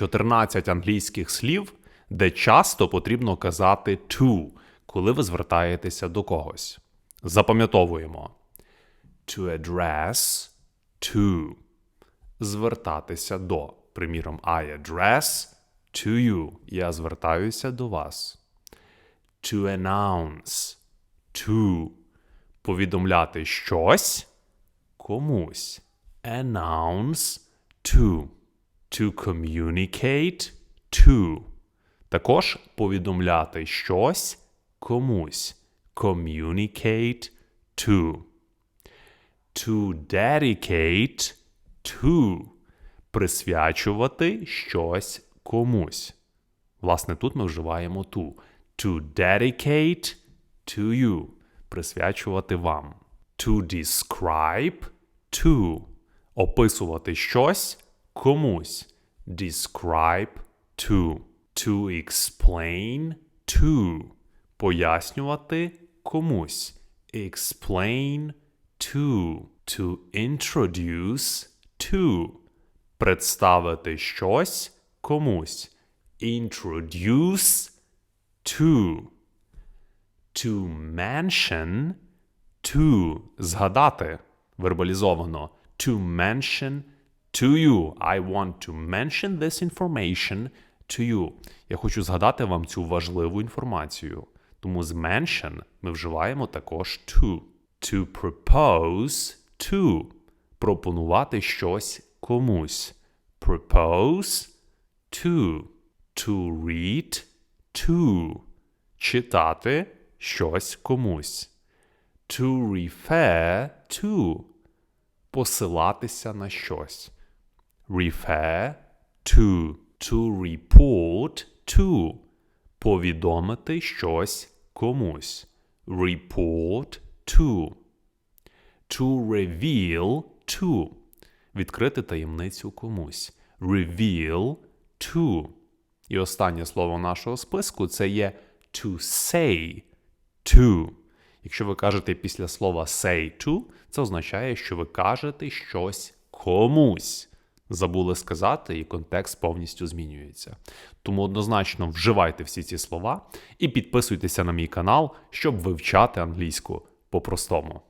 14 англійських слів, де часто потрібно казати to, коли ви звертаєтеся до когось. Запам'ятовуємо. To address to. Звертатися до. Приміром, I address to you. Я звертаюся до вас. To announce to. Повідомляти щось комусь. Announce to. To communicate to. Також повідомляти щось комусь. Communicate to. To dedicate to. Присвячувати щось комусь. Власне, тут ми вживаємо to. To dedicate to you. Присвячувати вам. To describe to. Описувати щось комусь. Describe to. To explain to. Пояснювати комусь. Explain to. To introduce to. Представити щось комусь. Introduce to. To mention to. Згадати. Вербалізовано. To mention to you. I want to mention this information to you. Я хочу згадати вам цю важливу інформацію. Тому з mention ми вживаємо також to. To propose to. Пропонувати щось комусь. Propose to. To read to. Читати щось комусь. To refer to. Посилатися на щось. Refer to. To report to. Повідомити щось комусь. Report to. To reveal to. Відкрити таємницю комусь. Reveal to. І останнє слово нашого списку це є to say to. Якщо ви кажете після слова say to, це означає, що ви кажете щось комусь. Забули сказати, і контекст повністю змінюється. Тому однозначно вживайте всі ці слова і підписуйтеся на мій канал, щоб вивчати англійську по-простому.